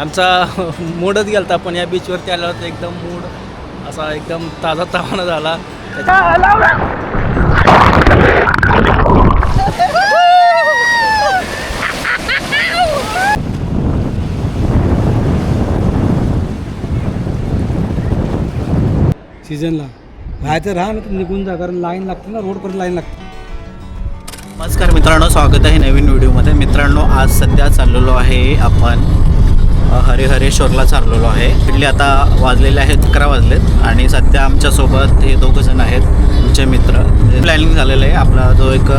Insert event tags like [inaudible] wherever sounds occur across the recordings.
आमचा [laughs] मूडच गेलता पण या बीचवरती आल्यावर तर एकदम मूड असा एकदम ताजा तावाना झाला. सीझनला बाहेर राहा ना तर निघून जा कारण लाईन लागते ना रोडपर्यंत लाईन लागते. नमस्कार मित्रांनो स्वागत आहे नवीन व्हिडिओमध्ये मित्रांनो आज सध्या चाललेलो आहे आपण हरिहरेश्वरला चाललेलो आहे. इथले आता वाजलेले आहेत अकरा वाजलेत आणि सध्या आमच्यासोबत हे दोघं जण आहेत आमचे मित्र. म्हणजे प्लॅनिंग झालेलं आहे. आपला जो एक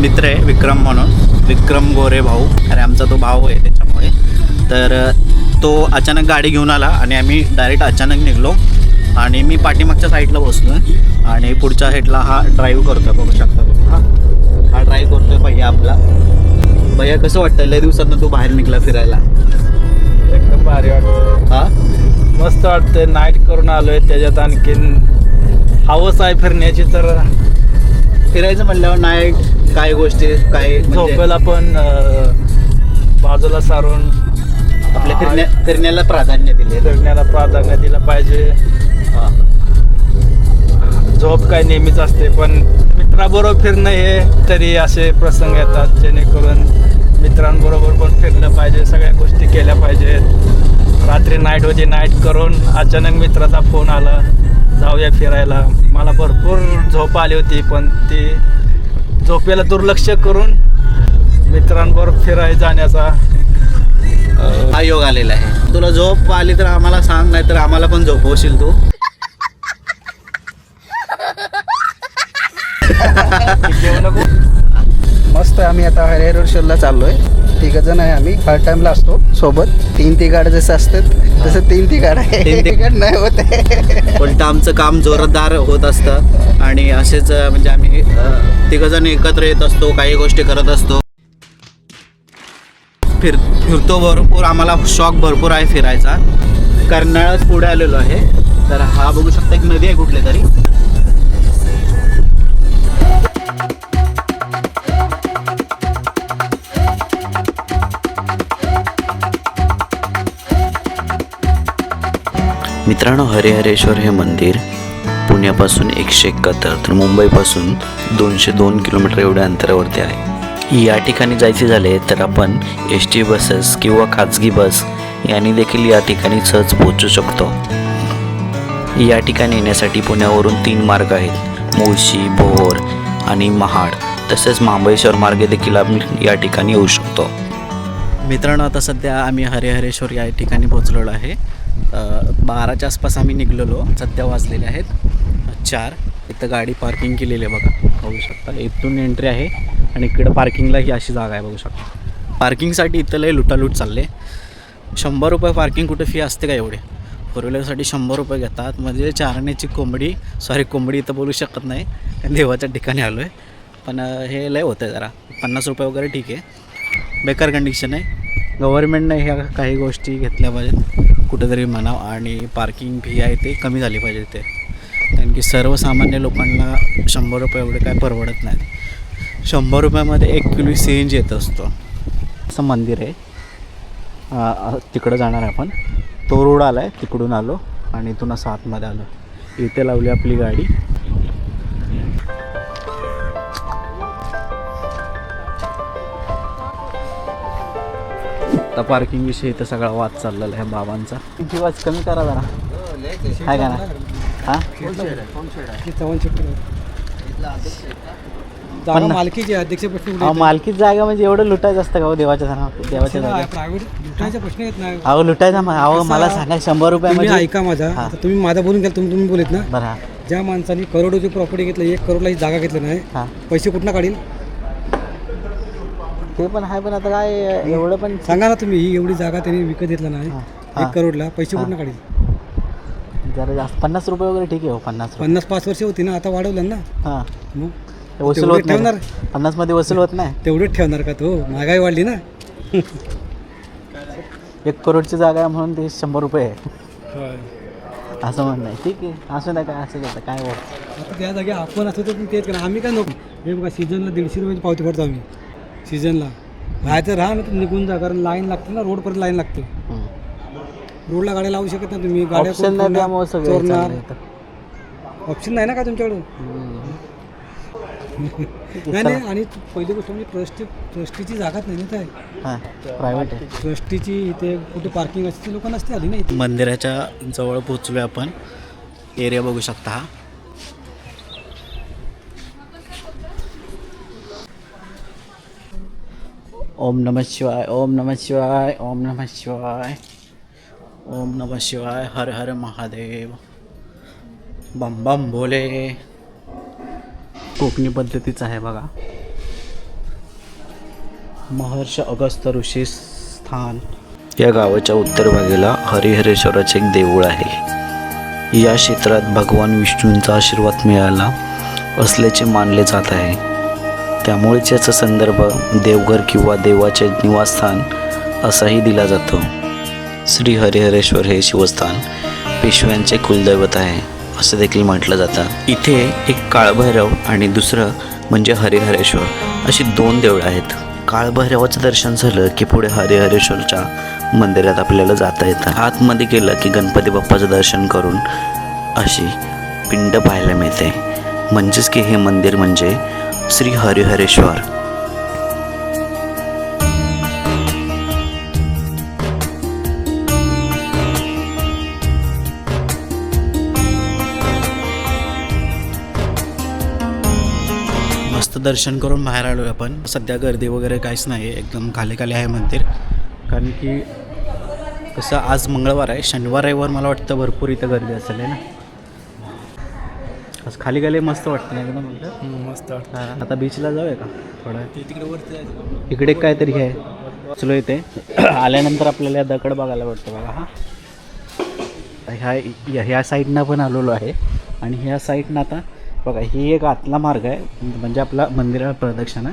मित्र आहे विक्रम म्हणून. विक्रम गोरे भाऊ. अरे आमचा तो भाऊ आहे त्याच्यामुळे. तर तो अचानक गाडी घेऊन आला आणि आम्ही डायरेक्ट अचानक निघलो आणि मी पाठीमागच्या साईडला बसलो आहे आणि पुढच्या साईडला हा ड्राईव्ह करतो बघू शकता तुम्ही. हा. हा ट्राय करतोय भैया आपला. भैया कसं वाटतं लय दिवसात तू बाहेर निघला फिरायला. एकदम भारी वाटतं. हा? मस्त वाटतंय नाईट करून आलोय त्याच्यात आणखीन हवस आहे फिरण्याची तर. फिरायचं म्हणल्यावर नाईट काय गोष्टी काय म्हणजे झोपेला पण अं, बाजूला सारून आपल्या फिरण्या फिरण्याला प्राधान्य दिले फिरण्याला प्राधान्य दिलं पाहिजे. हा. झोप काय नेहमीच असते पण मित्राबरोबर फिरणं हे तरी असे प्रसंग येतात जेणेकरून मित्रांबरोबर पण फिरलं पाहिजे सगळ्या गोष्टी केल्या पाहिजेत. रात्री नाईट होती नाईट करून अचानक मित्राचा फोन आला जाऊया फिरायला. मला भरपूर झोप आली होती पण ती झोपेला दुर्लक्ष करून मित्रांबरोबर फिरायला जाण्याचा हा योग आलेला आहे. तुला झोप आली तर आम्हाला सांग नाही तर आम्हाला पण झोपवशील तू. [laughs] जेवू नको? मस्त आम्ही आता हरिहरेश्वरला चाललोय. तिघ जण आहे आम्ही. हर टाइमला असतो सोबत. तीन तिघाड जसं असतात तसं तीन तिघाड आहे. तीन ति- तिघाड नाही होत आहे. उलट आमचं काम जोरदार होत असतं. आणि असेच म्हणजे आम्ही तिघजण एकत्र येत असतो काही गोष्टी करत असतो. फिर फिरतो भरपूर. आम्हाला शॉक भरपूर आहे फिरायचा. कर्नाळच पुढे आलेलो आहे. तर हा बघू शकता एक नदी आहे कुठली तरी. मित्रांनो हरिहरेश्वर हे मंदिर पुण्यापासून एकशे एकाहत्तर तर मुंबईपासून दोनशे दोन किलोमीटर एवढ्या अंतरावरती आहे. या ठिकाणी जायचे झाले तर आपण एस टी बसेस किंवा खाजगी बस यांनी देखील या ठिकाणी सहज पोहोचू शकतो. या ठिकाणी येण्यासाठी पुण्यावरून तीन मार्ग आहेत मुळशी भोर आणि महाड. तसेच महाबळेश्वर मार्गे देखील आम्ही या ठिकाणी येऊ शकतो. मित्रांनो आता सध्या आम्ही हरिहरेश्वर या ठिकाणी पोहोचलेलो आहे. बाराच्या आसपास आम्ही निघलेलो. सध्या वाजलेले आहेत. चार. इथं गाडी पार्किंग केलेली आहे बघा. बघू शकता. इथून एंट्री आहे आणि इकडं पार्किंगला ही अशी जागा आहे. बघू शकता. पार्किंगसाठी इथं लय लुटालूट चालले शंभर रुपये पार्किंग कुठे फी असते का एवढे? फोर व्हीलरसाठी शंभर रुपये घेतात. म्हणजे चारण्याची कोंबडी सॉरी कोंबडी इथं बोलू शकत नाही. कारण देवाच्या ठिकाणी आलो आहे पण हे लय होतं जरा. पन्नास रुपये वगैरे ठीक आहे. बेकार कंडिशन आहे. गव्हर्नमेंटने ह्या काही गोष्टी घेतल्या पाहिजेत. कुठेतरी म्हणावं आणि पार्किंग फी आहे ते कमी झाली पाहिजे ते कारण की सर्वसामान्य लोकांना शंभर रुपये एवढे काय परवडत नाहीत. शंभर रुपयामध्ये एक किलो सी एन जी येत असतो. असं मंदिर आहे. तिकडं जाणार आहे आपण. तो रोड आला आहे तिकडून आलो आणि इथून असं आतमध्ये आलो. इथे लावली आपली गाडी. आता पार्किंग विषयी इथं सगळा वाद चाललेला आहे बाबांचा. किती वाज कमी करा जरा. आहे का ना? हां? जागा मालकीची मालकीच जागा म्हणजे एवढं लुटायचं असतं का हो देवाच्या जागा देवाच्या जागा प्रायव्हेट लुटायचा प्रश्न येत नाही. अहो लुटायचा अहो मला सांगा शंभर रुपये तुम्ही म्हणजे ऐका माझा. हा. आता तुम्ही माझा बोलून घ्याल तुम्ही तुम्ही बोलत ना. बरं हा. ज्या माणसाने करोडोची प्रॉपर्टी घेतली एक करोडला ही जागा घेतली नाही. हा. पैसे कुठनं काढील ते पण आहे पण आता काय एवढं पण सांगा ना तुम्ही ही एवढी जागा त्यांनी विकत घेतला नाही. एक करोडला पैसे. कुठनं काढील? जरा जास्त पन्नास रुपये वगैरे ठीक आहे हो पन्नास रुपये. पन्नास पाच वर्ष होती ना आता वाढवलं ना. हां. मग वसूल तेवढे होत नाही. ठेवणार. पन्नासमध्ये वसूल होत नाही. तेवढेच ठेवणार का तो? महागाई वाढली ना. एक करोडची जागा आहे म्हणून ते शंभर रुपये आहे. असं म्हणणं आहे. ठीक आहे. असं नाही काय असं आता काय होत. आता त्या जागी आपण असतो तर तेच करा. आम्ही काय नको हे बघा सीझनला दीडशे रुपयाची पावती भरतो आम्ही. सीझनला. बाहेर तर राहा ना तर निघून जा कारण लाईन लागते ना रोडपर्यंत लाईन लागते. रोडला गाड्या लावू शकत नाही तुम्ही गाड्या नाही त्यामुळे सगळं चोरणार. चाललंय. ऑप्शन नाही ना का तुमच्याकडे? नाही नाही आणि पहिली गोष्ट म्हणजे ट्रस्टी ट्रस्टीची जागाच नाही ना काय हां प्रायव्हेट आहे. ट्रस्टीची इथे कुठे पार्किंग असते लोक नसते आली ना इथे. मंदिराच्या जवळ पोचलोय आपण. एरिया बघू शकता हा. ओम नमः शिवाय ओम नमः शिवाय ओम नमः शिवाय ओम नमः शिवाय हर हर महादेव। बम बम भोले कोकणी पद्धतीचं आहे बघा. महर्ष अगस्त ऋषी स्थान. या गावाच्या उत्तर भागेला हरिहरेश्वराचे एक देऊळ आहे. या क्षेत्रात भगवान विष्णूंचा आशीर्वाद मिळाला असल्याचे मानले जात आहे. त्यामुळेच याचा संदर्भ देवघर किंवा देवाचे निवासस्थान असाही दिला जातो. श्री हरिहरेश्वर हे शिवस्थान पेशव्यांचे कुलदैवत आहे असं देखील म्हटलं जातं. इथे एक काळभैरव आणि दुसरं म्हणजे हरिहरेश्वर अशी दोन देवळं आहेत. काळभैरवाचं दर्शन झालं की पुढे हरिहरेश्वरच्या मंदिरात आपल्याला जाता येतं. आतमध्ये गेलं की गणपती बाप्पाचं दर्शन करून अशी पिंड पाहायला मिळते. म्हणजेच की हे मंदिर म्हणजे श्री हरिहरेश्वर. मस्त दर्शन करून बाहेर आलो आपण. सध्या गर्दी वगैरे काहीच नाही एकदम खाली खाली आहे मंदिर. कारण की कसं आज मंगळवार आहे. शनिवार रविवार मला वाटतं भरपूर इथं गर्दी असेल आहे ना? असं खाली खाली मस्त वाटतं ना एकदम म्हटलं मस्त वाटतं. हा, आता बीचला जाऊया का? थोडा तिकडे वरती जायचं इकडे काहीतरी हे आहे. चलो इथे. आल्यानंतर आपल्याला या दकड बघायला भेटतं बघा हा. ह्या ह्या- ह्या साईडनं पण आलेलो आहे. आणि ह्या साईडनं आता बघा ही एक आतला मार्ग आहे. म्हणजे आपला मंदिरा प्रदक्षिणा.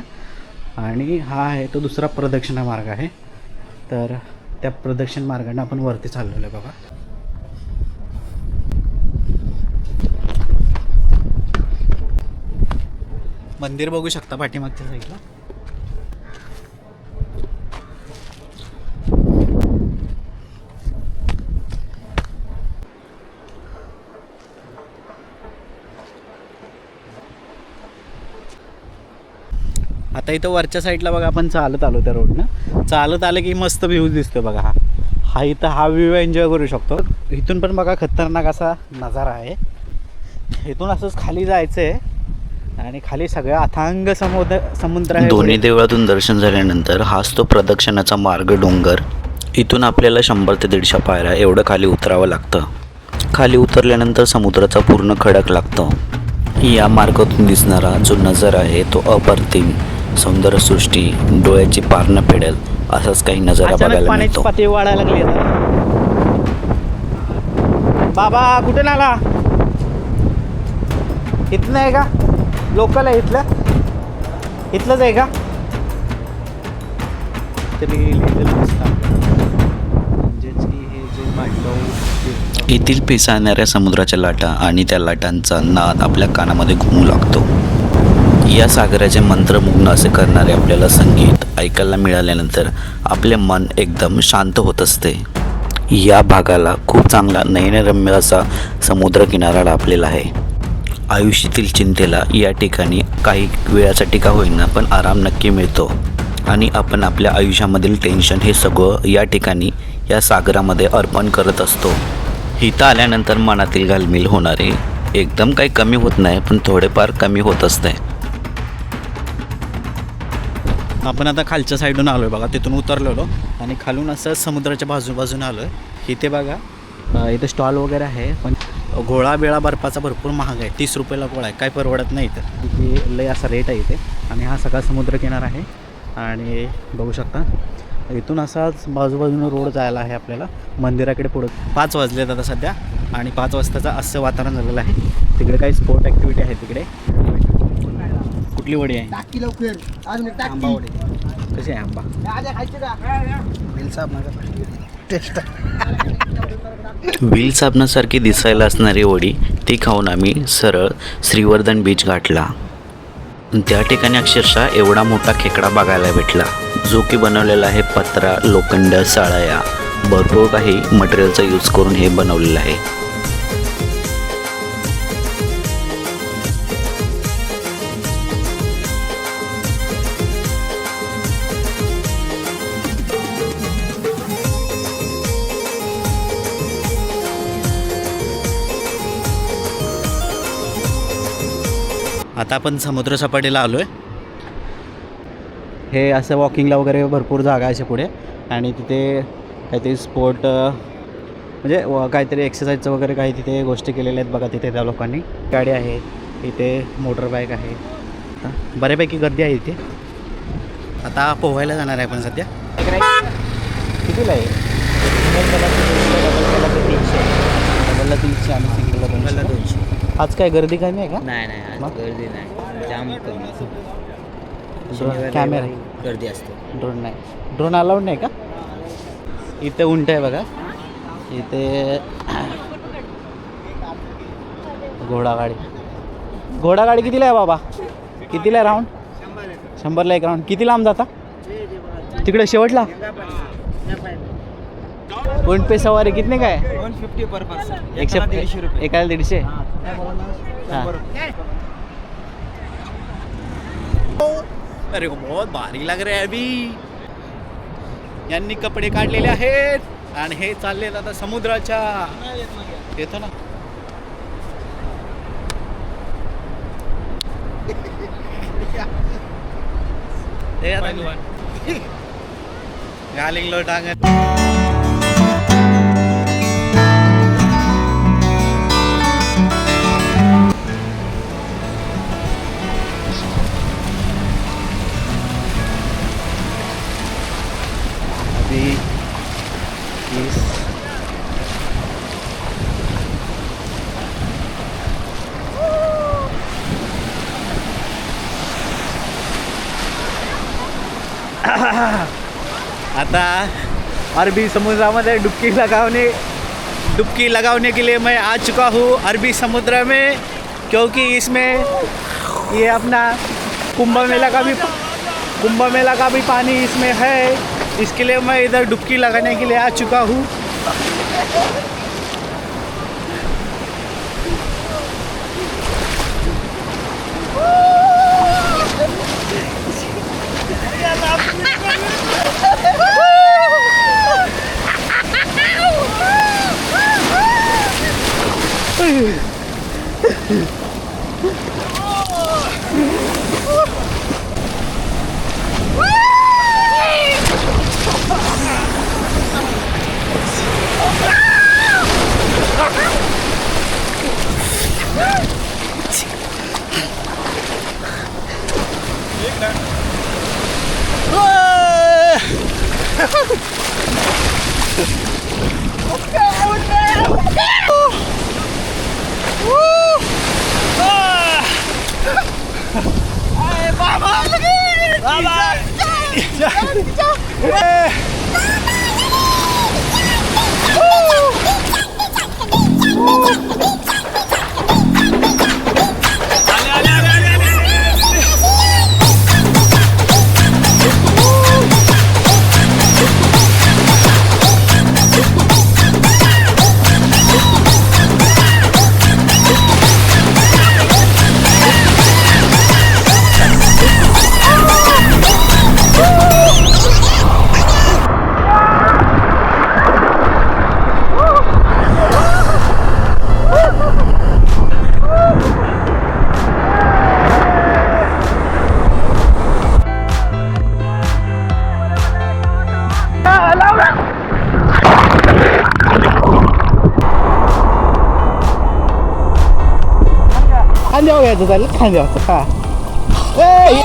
आणि हा आहे तो दुसरा प्रदक्षिणा मार्ग आहे. तर त्या प्रदक्षिण मार्गाने आपण वरती चाललेलो आहे बघा. मंदिर बघू शकता पाठीमागच्या साईडला. आता इथं वरच्या साईडला बघा आपण चालत आलो त्या रोडनं चालत आलं की मस्त व्ह्यू दिसतो बघा हा. हा इथं हा व्ह्यू एन्जॉय करू शकतो. इथून पण बघा खतरनाक असा नजारा आहे. इथून असंच खाली जायचं आहे आणि खाली सगळं अथांग समुद्र समुद्र आहे दोन्ही देवळातून दर्शन झाल्यानंतर हाच तो प्रदक्षिणाचा मार्ग डोंगर. इथून आपल्याला शंभर ते दीडशे पायऱ्या एवढं खाली उतरावं लागतं. खाली उतरल्यानंतर समुद्राचा पूर्ण खडक लागतो. या मार्गातून दिसणारा जो नजर आहे तो अप्रतिम सौंदर्यसृष्टी डोळ्याची पारणं फेडेल असाच काही नजारा बघायला मिळतो. पातळी वाढायला लागली आता. बाबा कुठे नाला इथलं आहे का? लोकल आहे इथलं. इथलंच आहे का? तरी हे जे येथील पिसाळणाऱ्या समुद्राच्या लाटा आणि त्या लाटांचा नाद आपल्या कानामध्ये घुमू लागतो. या सागराचे मंत्रमुग्न असे करणारे आपल्याला संगीत ऐकायला मिळाल्यानंतर आपले मन एकदम शांत होत असते. या भागाला खूप चांगला नयनरम्य असा समुद्रकिनारा लाभलेला आहे. आयुष्यातील चिंतेला या ठिकाणी काही वेळासाठी का होईना पण आराम नक्की मिळतो. आणि आपण आपल्या आयुष्यामधील टेन्शन हे सगळं या ठिकाणी या सागरामध्ये अर्पण करत असतो. इथं आल्यानंतर मनातील घालमेल होणारे एकदम काही कमी होत नाही पण थोडेफार कमी होत असते. आपण आता खालच्या साईडून आलो आहे बघा तिथून उतरलेलो आणि खालून असं समुद्राच्या बाजूबाजून आलो आहे इथे बघा इथे स्टॉल वगैरे आहे पण गोळा बिळा बर्फाचा भरपूर महाग आहे. तीस रुपयाला गोळा आहे. काय परवडत नाही इथं. इथे लय असा रेट आहे इथे. आणि हा सगळा समुद्रकिनारा आहे. आणि बघू शकता. इथून असाच बाजूबाजूनं रोड जायला आहे आपल्याला. मंदिराकडे पुढं. पाच वाजलेत आता सध्या. आणि पाच वाजताचं असं वातावरण झालेलं आहे. तिकडे काही स्पोर्ट ॲक्टिव्हिटी आहे तिकडे. कुठली वडी आहे? लवकर. आंबा वडी. कशी आहे आंबा? टेस्ट. व्हील साबणासारखी दिसायला असणारी ओढी ती खाऊन आम्ही सरळ श्रीवर्धन बीच गाठला. त्या ठिकाणी अक्षरशः एवढा मोठा खेकडा बघायला भेटला जो की बनवलेला आहे पत्रा लोखंड साळया. भरपूर काही मटेरियलचा यूज करून हे बनवलेलं आहे. आता आपण समुद्र सपाटीला आलो आहे हे असं वॉकिंगला वगैरे भरपूर जागा आहे पुढे. आणि तिथे काहीतरी स्पोर्ट म्हणजे व- काहीतरी एक्सरसाइजचं वगैरे काही तिथे गोष्टी केलेल्या आहेत बघा तिथे त्या लोकांनी. गाडी आहे इथे मोटर बाईक आहे. बऱ्यापैकी गर्दी आहे इथे. आता पोहायला जाणार आहे आपण सध्या. कितीला आहे? तीनशे. डबलला तीनशे आणि सिंगलला दोनशे. आज काय गर्दी काय नाही का? नाही नाही आज मग? गर्दी नाही. जाम कमी. Drone camera. गर्दी असते. ड्रोन नाही. ड्रोन अलाउड नाही का? इथे उंट आहे बघा. इथे घोडागाडी. घोडागाडी कितीला आहे बाबा? कितीला आहे राऊंड शंभरला एक राऊंड किती लांब जाता? तिकडे शेवटला? उंट पे सवारी कितने काय वन फिफ्टी पर पर्सन. एकशे एकाला दीडशे? अरे बहुत भारी लग रहे अभी. यांनी कपडे काढलेले आहेत आणि हे चालले आता समुद्राच्या. येतो ना. हे आता- गालिंगलो [laughs] टांगत आता अरबी समुद्रामध्ये डुबकी लगाने डुबकी लगाने के लिए मैं आ चुका हूँ अरबी समुद्र में, क्योंकि इसमें ये अपना कुंभ मेला का भी कुंभ मेला का भी पानी इसमें है। इसके लिए मैं इधर डुबकी लगाने के लिए आ चुका हूँ। Oh! खांद्यावर घ्यायचं चालेल खांद्यावर हा ए,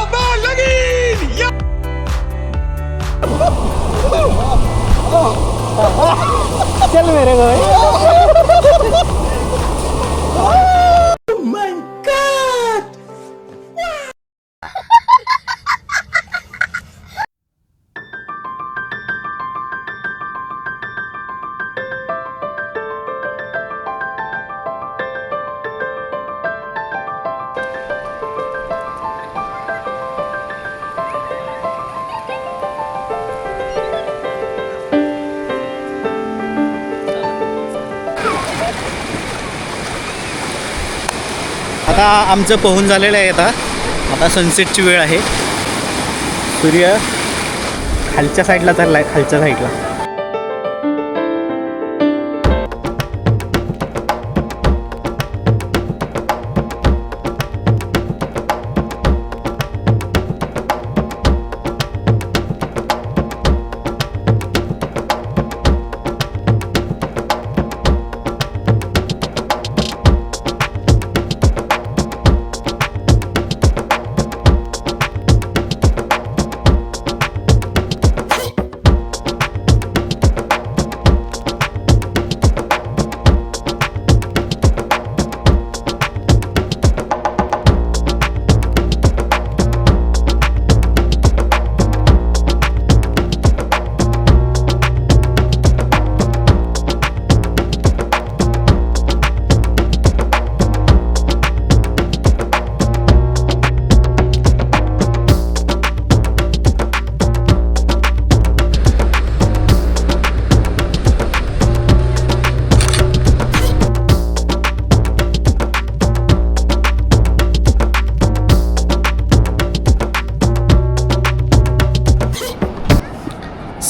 चल मेरे भाई आता आमचं पोहून झालेलं आहे आता. आता सनसेटची वेळ आहे. सूर्य खालच्या साईडला चालला आहे खालच्या साईडला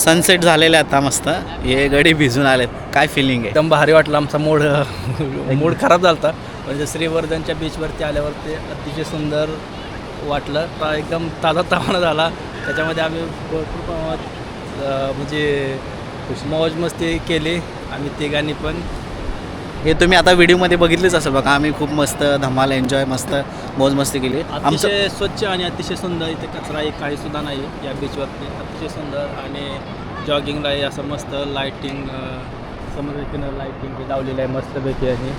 सनसेट झालेले आता मस्त. हे गडी भिजून आलेत. काय फिलिंग आहे? एकदम भारी वाटलं आमचा मूड [laughs] मूड खराब झाला होता म्हणजे श्रीवर्धनच्या बीचवरती आल्यावरती अतिशय सुंदर वाटलं. ता एकदम ताजा तवाना झाला. त्याच्यामध्ये आम्ही भरपूर प्रमाणात म्हणजे मौज मस्ती केली. आम्ही तिघांनी पण. हे तुम्ही आता व्हिडिओमध्ये बघितलेच असेल बघा आम्ही खूप मस्त धमाल एन्जॉय मस्त मोज मस्ती केली. आमचं अतिशय स्वच्छ आणि अतिशय सुंदर इथे कचरा एक काही सुद्धा नाही या बीचवरती अतिशय सुंदर आणि जॉगिंगलाही असं मस्त लाईटिंग समुद्र किनार लाईटिंग हे लावलेलं आहे मस्तपैकी आणि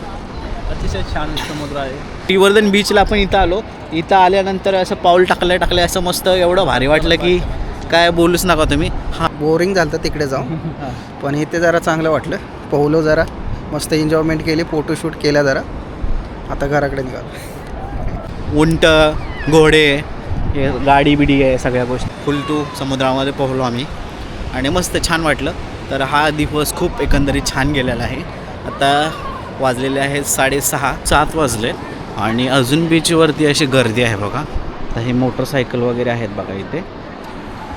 अतिशय छान समुद्र आहे. श्रीवर्धन बीचला आपण इथं आलो. इथं आल्यानंतर असं पाऊल टाकलं टाकलं असं मस्त एवढं भारी वाटलं की काय बोलूच नका तुम्ही. हां. बोरिंग झालं तिकडे जाऊन [laughs] पण इथे जरा चांगलं वाटलं. पोहलो जरा. मस्त एन्जॉयमेंट केली फोटोशूट केल्या जरा. आता घराकडे निघालो. उंट घोडे हे गाडी बिडी आहे सगळ्या गोष्टी. फुलतू समुद्रामध्ये पोहलो आम्ही. आणि मस्त छान वाटलं. तर हा दिवस खूप एकंदरीत छान गेलेला आहे. आता वाजलेले आहेत साडेसहा सात वाजले. आणि अजून बीचवरती अशी गर्दी आहे बघा. तर हे मोटरसायकल वगैरे आहेत बघा इथे.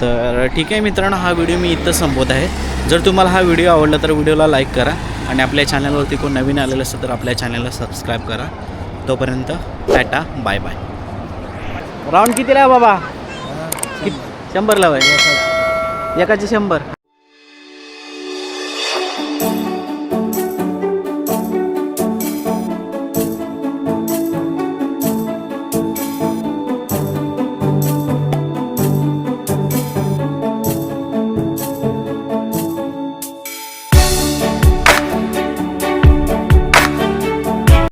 तर ठीक आहे मित्रांनो हा व्हिडिओ मी इथं संपवत आहे. जर तुम्हाला हा व्हिडिओ आवडला तर व्हिडिओला लाईक करा. आणि आपल्या चॅनलवरती कोण नवीन आलेलं असेल तर आपल्या चॅनलला सबस्क्राईब करा. तोपर्यंत टाटा बाय बाय राऊंड कितीला आहे बाबा? कित शंभरला वय एकाचे शंभर.